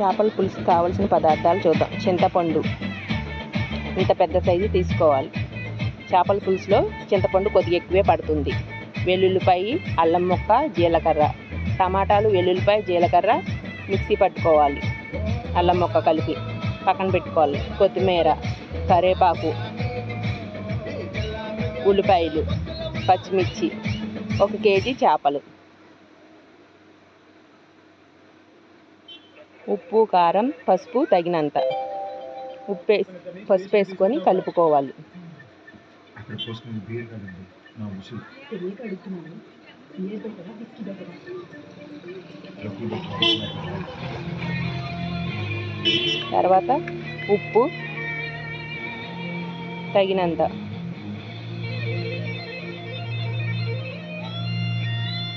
చేపల పులుసు కావలసిన పదార్థాలు చూద్దాం. చింతపండు. ఇంత పెద్ద సైజు తీసుకోవాలి. చేపల పులుసులో చింతపండు కొద్దిగా ఎక్కువే పడుతుంది. వెల్లుల్లిపాయ అల్లం ముక్క జీలకర్ర. టమాటాలు వెల్లుల్లిపాయ జీలకర్ర మిక్సీ పట్టుకోవాలి. అల్లం ముక్క కలిపి పక్కన పెట్టుకోవాలి. కొత్తిమీర కరివేపాకు ఉల్లిపాయలు పచ్చిమిర్చి ఒక కేజీ చేపలు. ఉప్పు కారం పసుపు తగినంత. ఉప్పు పసుపు వేసుకొని కలుపుకోవాలి తర్వాత ఉప్పు తగినంత.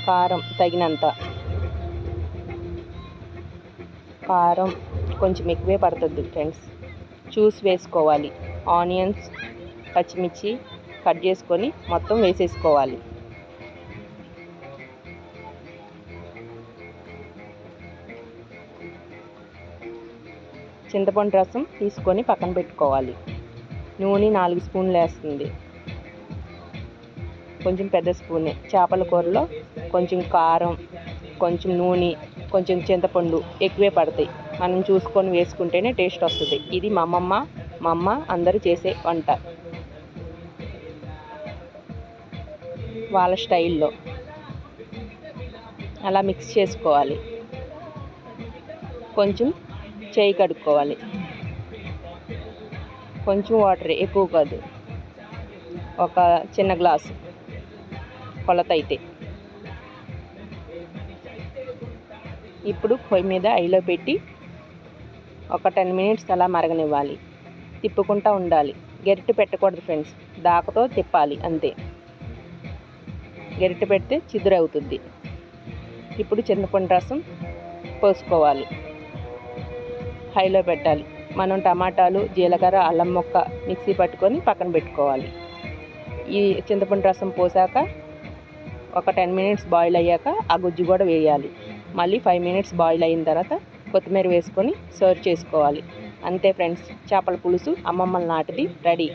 కారం తగినంత. కారం కొంచెం ఎక్కువే పడుతుంది ఫ్రెండ్స్. చూసి వేసుకోవాలి. ఆనియన్స్ పచ్చిమిర్చి కట్ చేసుకొని మొత్తం వేసేసుకోవాలి. చింతపండు రసం తీసుకొని పక్కన పెట్టుకోవాలి. నూనె నాలుగు స్పూన్లు వేస్తుంది. కొంచెం పెద్ద స్పూనే. చేపల కూరలో కొంచెం కారం కొంచెం నూనె కొంచెం చింతపండు ఎక్కువే పడతాయి. మనం చూసుకొని వేసుకుంటేనే టేస్ట్ వస్తుంది. ఇది మా అమ్మమ్మ మా అమ్మ అందరూ చేసే వంట. వాళ్ళ స్టైల్లో. అలా మిక్స్ చేసుకోవాలి. కొంచెం చేయి కడుక్కోవాలి. కొంచెం వాటర్ ఎక్కువ కాదు. ఒక చిన్న గ్లాసు కొలత అయితే. ఇప్పుడు పొయ్యి మీద ఐలో పెట్టి ఒక టెన్ మినిట్స్ అలా మరగనివ్వాలి. తిప్పుకుంటూ ఉండాలి. గరిటె పెట్టకూడదు ఫ్రెండ్స్. దాకతో తిప్పాలి అంతే. గరిటె పెడితే చిదురవుతుంది. ఇప్పుడు చింతపండు రసం పోసుకోవాలి. హైలో పెట్టాలి. మనం టమాటాలు జీలకర్ర అల్లం ముక్క మిక్సీ పట్టుకొని పక్కన పెట్టుకోవాలి. ఈ చింతపండు రసం పోసాక ఒక టెన్ మినిట్స్ బాయిల్ అయ్యాక ఆ గుజ్జు కూడా వేయాలి. మళ్ళీ ఫైవ్ మినిట్స్ బాయిల్ అయిన తర్వాత కొత్తిమీర వేసుకొని సర్వ్ చేసుకోవాలి. అంతే ఫ్రెండ్స్ చేపల పులుసు అమ్మమ్మల నాటిది రెడీ